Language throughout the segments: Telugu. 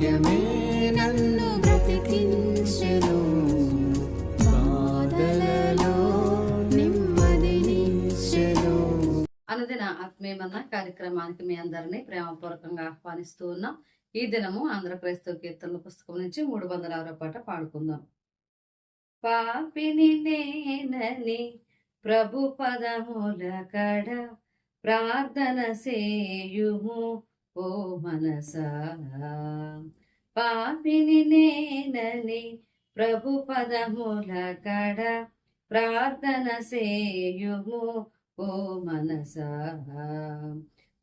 వాక్యమే నన్ను బ్రతికించెను. బాధలలో నెమ్మదినిచ్చెను అనుదిన ఆత్మీయమన్న కార్యక్రమానికి మీ అందరినీ ప్రేమపూర్వకంగా ఆహ్వానిస్తూ ఉన్నాం. ఈ దినము ఆంధ్ర క్రైస్తవ కీర్తనల పుస్తకం నుంచి మూడు వందల ఆరో పాట పాడుకుందాం. పాపిని నేనని ప్రభు పదముల కడ ప్రార్థన సేయుము ఓ మనసా పాపిని నేనని ప్రభు పదముల కడ ప్రార్థన సేయుము ఓ మనసా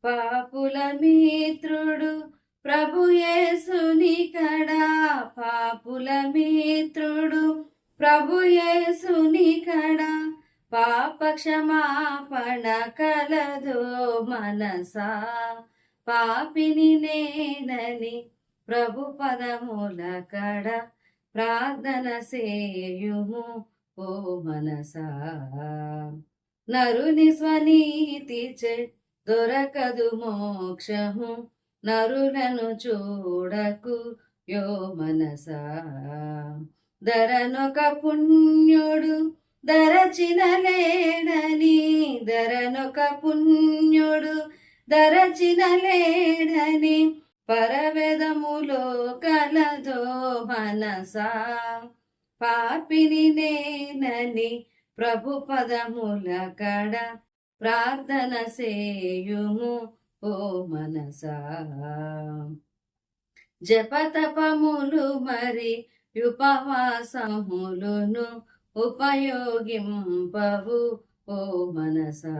పాపుల మిత్రుడు ప్రభు యేసుని కడా పాపుల మిత్రుడు ప్రభు యేసుని కడా పాప క్షమాపణ కలదో మనసా. పాపిని నేనని ప్రభు పదముల కడ ప్రార్థన సేయుము ఓ మనసా. నరుని స్వనీతి చే దొరకదు మోక్షము నరులను చూడకు యో మనసా. ధరనొక పుణ్యుడు దరచిన లేడని ధరనొక పుణ్యుడు దరచిన లేడని పరవేదములో కలదో మనసా. పాపిని నేనని ప్రభు పదముల కడ ప్రార్థన సేయుము ఓ మనసా. జపతపములు మరి ఉపవాసములును ఉపయోగింపవు ఓ మనసా.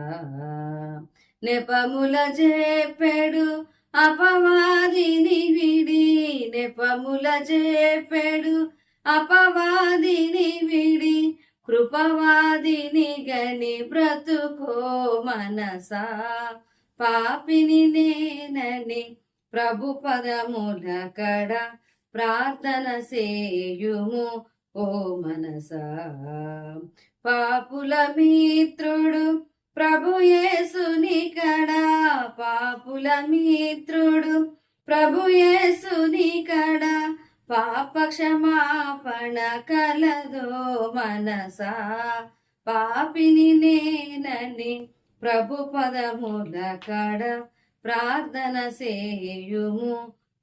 నెపముల చెప్పెడు అపవాదిని విడి. నెపముల చెప్పెడు అపవాదిని విడి. కృపవాదిని గని బ్రతుకో మనసా. పాపిని నేనని ప్రభు పదముల కడ ప్రార్థన సేయుము ఓ మనసా. పాపుల మిత్రుడు ప్రభు యేసునికడ పాపుల మిత్రుడు. ప్రభు యేసునికడ పాప క్షమాపణ కలదో మనసా. పాపిని నేనని ప్రభు పదముల కడ ప్రార్థన సేయుము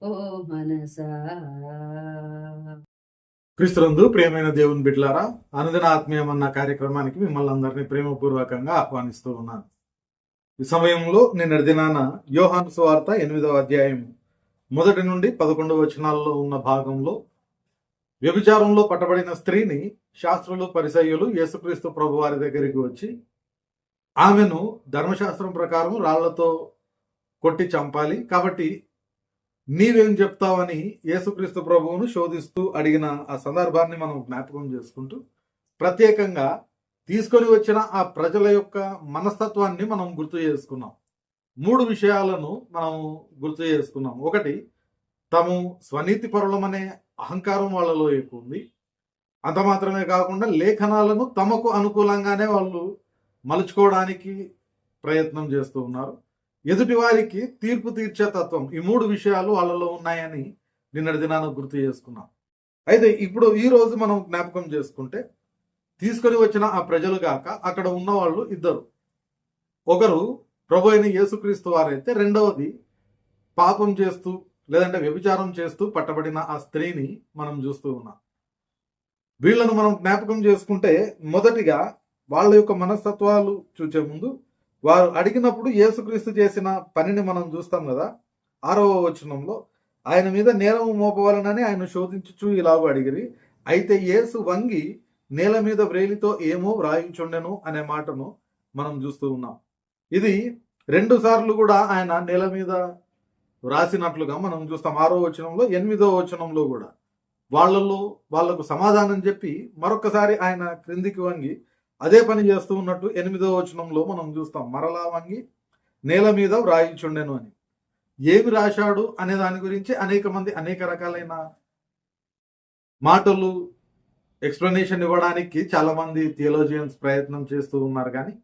ఓ మనసా. క్రీస్తునందు ప్రియమైన దేవుని బిడ్లారా అనుదిన ఆత్మీయం అన్న కార్యక్రమానికి మిమ్మల్ని అందరినీ ప్రేమపూర్వకంగా ఆహ్వానిస్తూ ఉన్నాను. ఈ సమయంలో నేను దినాన యోహాను సువార్త ఎనిమిదవ అధ్యాయం మొదటి నుండి పదకొండవ వచనాల్లో ఉన్న భాగంలో వ్యభిచారంలో పట్టబడిన స్త్రీని శాస్త్రులు పరిసయ్యులు యేసుక్రీస్తు ప్రభు వారి దగ్గరికి వచ్చి ఆమెను ధర్మశాస్త్రం ప్రకారం రాళ్ళతో కొట్టి చంపాలి. కాబట్టి నీవేం చెప్తావని యేసుక్రీస్తు ప్రభువును శోధిస్తూ అడిగిన ఆ సందర్భాన్ని మనం జ్ఞాపకం చేసుకుంటూ ప్రత్యేకంగా తీసుకొని వచ్చిన ఆ ప్రజల యొక్క మనస్తత్వాన్ని మనం గుర్తు చేసుకున్నాం. మూడు విషయాలను మనం గుర్తు చేసుకున్నాం. ఒకటి తాము స్వనీతి పరులమనే అహంకారం వాళ్ళలో ఎక్కువ ఉంది. అంత మాత్రమే కాకుండా లేఖనాలను తమకు అనుకూలంగానే వాళ్ళు మలుచుకోవడానికి ప్రయత్నం చేస్తూ ఉన్నారు. ఎదుటి వారికి తీర్పు తీర్చే తత్వం ఈ మూడు విషయాలు వాళ్ళలో ఉన్నాయని నిన్నటి దినాన గుర్తు చేసుకున్నాం. అయితే ఇప్పుడు ఈ రోజు మనం జ్ఞాపకం చేసుకుంటే తీసుకొని వచ్చిన ఆ ప్రజలు గాక అక్కడ ఉన్న వాళ్ళు ఇద్దరు. ఒకరు ప్రభు అయిన యేసుక్రీస్తు వారైతే రెండవది పాపం చేస్తూ లేదంటే వ్యభిచారం చేస్తూ పట్టబడిన ఆ స్త్రీని మనం చూస్తూ ఉన్నాం. వీళ్ళను మనం జ్ఞాపకం చేసుకుంటే మొదటిగా వాళ్ళ యొక్క మనస్తత్వాలు చూసే ముందు వారు అడిగినప్పుడు యేసుక్రీస్తు చేసిన పనిని మనం చూస్తాం కదా ఆరవ వచనంలో ఆయన మీద నేరం మోపవాలనని ఆయన శోధించుచు ఇలాగూ అడిగిరి అయితే యేసు వంగి నేల మీద వ్రేలితో ఏమో వ్రాయించుండెను? అనే మాటను మనం చూస్తూ ఉన్నాం. ఇది రెండు సార్లు కూడా ఆయన నేల మీద వ్రాసినట్లుగా మనం చూస్తాం. ఆరో వచనంలో ఎనిమిదో వచనంలో కూడా. వాళ్ళలో వాళ్ళకు సమాధానం చెప్పి మరొకసారి ఆయన క్రిందికి వంగి అదే పని చేస్తూ ఉన్నట్టు ఎనిమిదో వచనంలో మనం చూస్తాం. మరలా వంగి నేల మీద వ్రాయించుండెను అని. ఏమి రాశాడు అనే దాని గురించి అనేక మంది అనేక రకాలైన మాటలు ఎక్స్ప్లెనేషన్ ఇవ్వడానికి చాలా మంది థియోలోజియన్స్ ప్రయత్నం చేస్తూ ఉన్నారు కానీ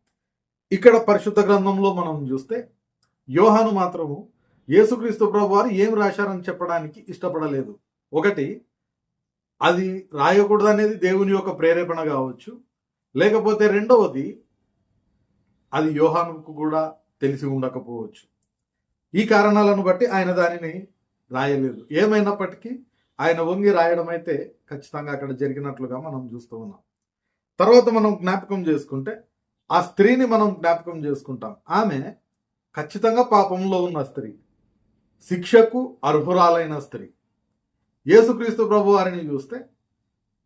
ఇక్కడ పరిశుద్ధ గ్రంథంలో మనం చూస్తే యోహాను మాత్రము యేసుక్రీస్తు ప్రభు వారు ఏం రాశారని చెప్పడానికి ఇష్టపడలేదు. ఒకటి అది రాయకూడదు అనేది దేవుని యొక్క ప్రేరేపణ కావచ్చు. లేకపోతే రెండవది అది యోహానుకు కూడా తెలిసి ఉండకపోవచ్చు. ఈ కారణాలను బట్టి ఆయన దానిని రాయలేదు. ఏమైనప్పటికీ ఆయన వంగి రాయడం అయితే ఖచ్చితంగా అక్కడ జరిగినట్లుగా మనం చూస్తూ ఉన్నాం. తర్వాత మనం జ్ఞాపకం చేసుకుంటే ఆ స్త్రీని మనం జ్ఞాపకం చేసుకుంటాం. ఆమె ఖచ్చితంగా పాపంలో ఉన్న స్త్రీ. శిక్షకు అర్హురాలైన స్త్రీ. యేసుక్రీస్తు ప్రభు వారిని చూస్తే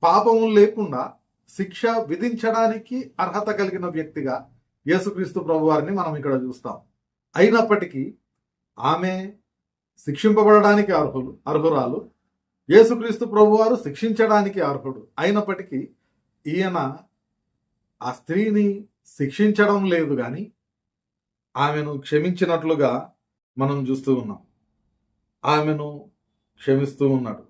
పాపము లేకుండా శిక్ష విధించడానికి అర్హత కలిగిన వ్యక్తిగా యేసుక్రీస్తు ప్రభు వారిని మనం ఇక్కడ చూస్తాం. అయినప్పటికీ ఆమె శిక్షింపబడడానికి అర్హులు అర్హురాలు. యేసుక్రీస్తు ప్రభువారు శిక్షించడానికి అర్హుడు. అయినప్పటికీ ఈయన ఆ స్త్రీని శిక్షించడం లేదు కానీ ఆమెను క్షమించినట్లుగా మనం చూస్తూ ఉన్నాం. ఆమెను క్షమిస్తూ ఉన్నాడు.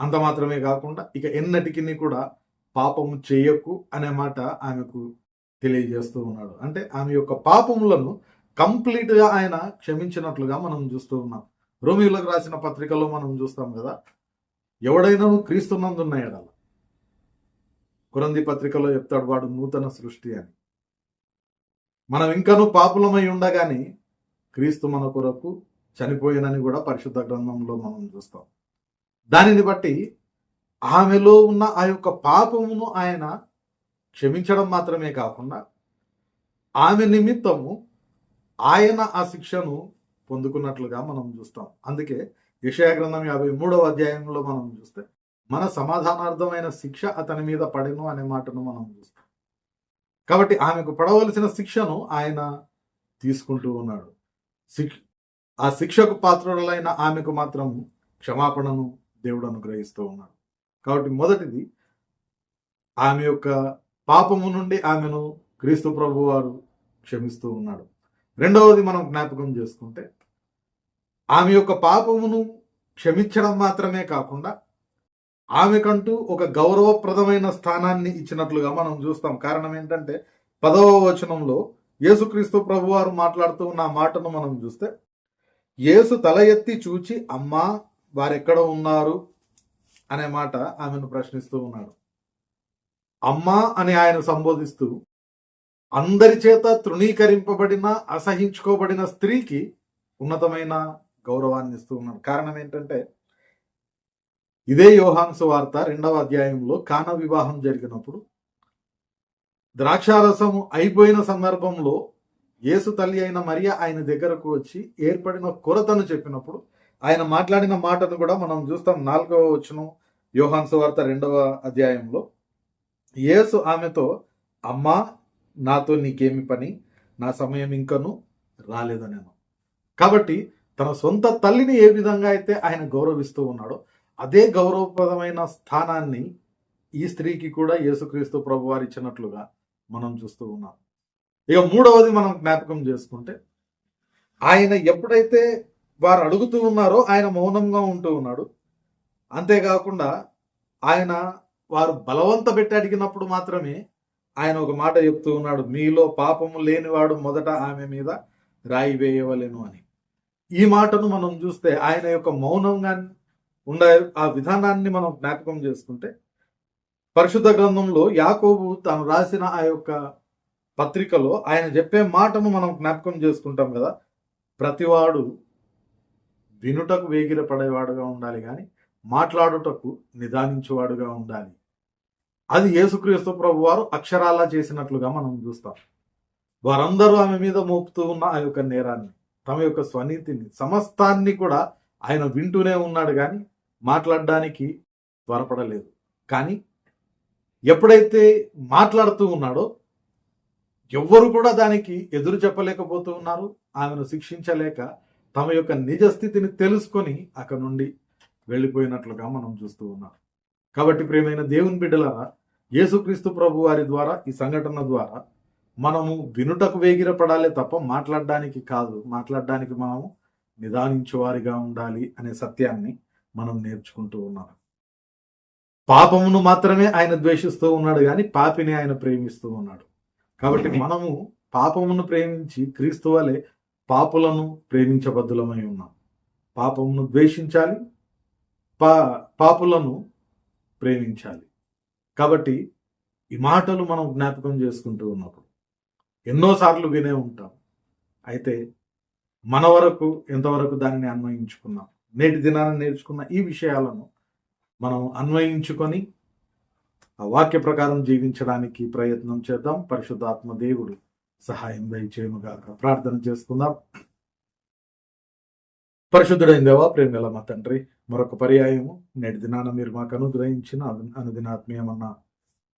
అంత మాత్రమే కాకుండా ఇక ఎన్నటికి కూడా పాపము చేయకు అనే మాట ఆమెకు తెలియజేస్తూ ఉన్నాడు. అంటే ఆమె యొక్క పాపములను కంప్లీట్గా ఆయన క్షమించినట్లుగా మనం చూస్తూ ఉన్నాం. రోమిలకు రాసిన పత్రికలో మనం చూస్తాం కదా ఎవడైనా క్రీస్తున్నందున్న ఎడల. కురంది పత్రికలో చెప్తాడు వాడు నూతన సృష్టి అని. మనం ఇంకనూ పాపులమై ఉండగానే క్రీస్తు మన కొరకు చనిపోయినని కూడా పరిశుద్ధ గ్రంథంలో మనం చూస్తాం. దానిని బట్టి ఆమెలో ఉన్న ఆ యొక్క పాపమును ఆయన క్షమించడం మాత్రమే కాకుండా ఆమె నిమిత్తము ఆయన ఆ శిక్షను పొందుకున్నట్లుగా మనం చూస్తాం. అందుకే యెషయా గ్రంథం యాభై మూడవ అధ్యాయంలో మనం చూస్తే మన సమాధానార్థమైన శిక్ష అతని మీద పడెను అనే మాటను మనం చూస్తాం. కాబట్టి ఆమెకు పడవలసిన శిక్షను ఆయన తీసుకుంటూ ఉన్నాడు. శిక్ష ఆ శిక్షకు పాత్రులైన ఆమెకు మాత్రం క్షమాపణను దేవుడు అనుగ్రహిస్తూ ఉన్నాడు. కాబట్టి మొదటిది ఆమె యొక్క పాపము నుండి ఆమెను క్రీస్తు ప్రభు వారు క్షమిస్తూ ఉన్నాడు. రెండవది మనం జ్ఞాపకం చేసుకుంటే ఆమె యొక్క పాపమును క్షమించడం మాత్రమే కాకుండా ఆమెకంటూ ఒక గౌరవప్రదమైన స్థానాన్ని ఇచ్చినట్లుగా మనం చూస్తాం. కారణం ఏంటంటే పదవ వచనంలో యేసుక్రీస్తు ప్రభువారు మాట్లాడుతూ ఉన్న మాటను మనం చూస్తే యేసు తల ఎత్తి చూచి అమ్మా వారెక్కడ ఉన్నారు? అనే మాట ఆమెను ప్రశ్నిస్తూ ఉన్నాడు. అమ్మా అని ఆయన సంబోధిస్తూ అందరి చేత తృణీకరింపబడిన అసహించుకోబడిన స్త్రీకి ఉన్నతమైన గౌరవాన్ని ఇస్తూ ఉన్నాడు. కారణం ఏంటంటే ఇదే యోహాన్సు వార్త రెండవ అధ్యాయంలో కాన వివాహం జరిగినప్పుడు ద్రాక్షారసము అయిపోయిన సందర్భంలో యేసు తల్లి అయిన మరియ ఆయన దగ్గరకు వచ్చి ఏర్పడిన కొరతను చెప్పినప్పుడు ఆయన మాట్లాడిన మాటను కూడా మనం చూస్తాం నాలుగవ వచ్చిన యోహాన్సు వార్త రెండవ అధ్యాయంలో. యేసు ఆమెతో అమ్మా నాతో నీకేమి పని? నా సమయం ఇంకను రాలేదనేను. కాబట్టి తన సొంత తల్లిని ఏ విధంగా అయితే ఆయన గౌరవిస్తూ ఉన్నాడో అదే గౌరవప్రదమైన స్థానాన్ని ఈ స్త్రీకి కూడా యేసుక్రీస్తు ప్రభు వారు ఇచ్చినట్లుగా మనం చూస్తూ ఉన్నాం. ఇక మూడవది మనం జ్ఞాపకం చేసుకుంటే ఆయన ఎప్పుడైతే వారు అడుగుతూ ఉన్నారో ఆయన మౌనంగా ఉంటూ ఉన్నాడు. అంతేకాకుండా ఆయన వారు బలవంత పెట్టి అడిగినప్పుడు మాత్రమే ఆయన ఒక మాట చెప్తూ ఉన్నాడు మీలో పాపము లేనివాడు మొదట ఆమె మీద రాయి వేయవలెను అని. ఈ మాటను మనం చూస్తే ఆయన యొక్క మౌనంగా ఉండే ఆ విధానాన్ని మనం జ్ఞాపకం చేసుకుంటే పరిశుద్ధ గ్రంథంలో యాకోబు తాను రాసిన ఆ యొక్క పత్రికలో ఆయన చెప్పే మాటను మనం జ్ఞాపకం చేసుకుంటాం కదా ప్రతివాడు వినుటకు వేగిర పడేవాడుగా ఉండాలి కానీ మాట్లాడుటకు నిదానించేవాడుగా ఉండాలి. అది యేసుక్రీస్తు ప్రభు వారు అక్షరాలా చేసినట్లుగా మనం చూస్తాం. వారందరూ ఆమె మీద మోపుతూ ఉన్న ఆ యొక్క నేరాన్ని తమ యొక్క స్వనీతిని సమస్తాన్ని కూడా ఆయన వింటూనే ఉన్నాడు కానీ మాట్లాడడానికి త్వరపడలేదు. కానీ ఎప్పుడైతే మాట్లాడుతూ ఉన్నాడో ఎవ్వరు కూడా దానికి ఎదురు చెప్పలేకపోతూ ఉన్నారు. ఆమెను శిక్షించలేక తమ యొక్క నిజ స్థితిని తెలుసుకొని అక్కడ నుండి వెళ్ళిపోయినట్లుగా మనం చూస్తూ ఉన్నాం. కాబట్టి ప్రియమైన దేవుని బిడ్డలారా యేసుక్రీస్తు ప్రభు వారి ద్వారా ఈ సంఘటన ద్వారా మనము వినుటకు వేగిరపడాలి తప్ప మాట్లాడడానికి కాదు. మాట్లాడడానికి మనము నిదానించేవారిగా ఉండాలి అనే సత్యాన్ని మనం నేర్చుకుంటూ ఉన్నాం. పాపమును మాత్రమే ఆయన ద్వేషిస్తూ ఉన్నాడు కానీ పాపిని ఆయన ప్రేమిస్తూ ఉన్నాడు. కాబట్టి మనము పాపమును ప్రేమించి క్రీస్తు వలె పాపులను ప్రేమించబద్దులమై ఉన్నాం. పాపమును ద్వేషించాలి పా పాపులను ప్రేమించాలి. కాబట్టి ఈ మాటలు మనం జ్ఞాపకం చేసుకుంటూ ఉన్నప్పుడు ఎన్నోసార్లు వినే ఉంటాం. అయితే మన వరకు ఎంతవరకు దానిని అన్వయించుకున్నాం? నేటి దినాన్ని నేర్చుకున్న ఈ విషయాలను మనం అన్వయించుకొని ఆ వాక్య ప్రకారం జీవించడానికి ప్రయత్నం చేద్దాం. పరిశుద్ధాత్మ దేవుడు సహాయం దయచేయముగాక ప్రార్థన చేసుకుందాం. పరిశుద్ధుడైన దేవా ప్రేమల మా తండ్రి మరొక పర్యాయము నేటి దినాన మీరు మాకు అనుగ్రహించిన అనుదినాత్మీయమన్న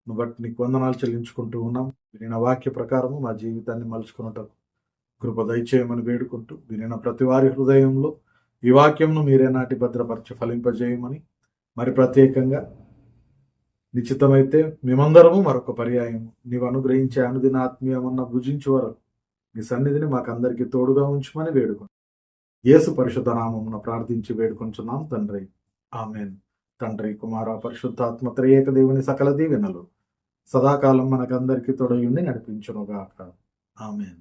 బట్టి నీకు వందనాలు చెల్లించుకుంటూ ఉన్నాం. వినిన వాక్య ప్రకారము మా జీవితాన్ని మలుచుకున్నటకు కృప దయచేయమని వేడుకుంటూ వినిన ప్రతి వారి హృదయంలో ఈ వాక్యంను మీరే నాటి భద్రపరిచి ఫలింపజేయమని మరి ప్రత్యేకంగా నిశ్చితమైతే మేమందరము మరొక పర్యాయము. నీవు అనుగ్రహించే అనుదిన ఆత్మీయమన్న భుజించు వరకు నీ సన్నిధిని మాకందరికీ తోడుగా ఉంచమని వేడుకుంటాం యేసు పరిశుద్ధ నామమున ప్రార్థించి వేడుకొంచున్నాం తండ్రి. ఆమెన్. తండ్రి కుమార పరిశుద్ధాత్మ త్రియేక దేవుని సకల దీవెనలు సదాకాలం మనకందరికీ తొడయుండి నడిపించునుగాక. ఆమెన్.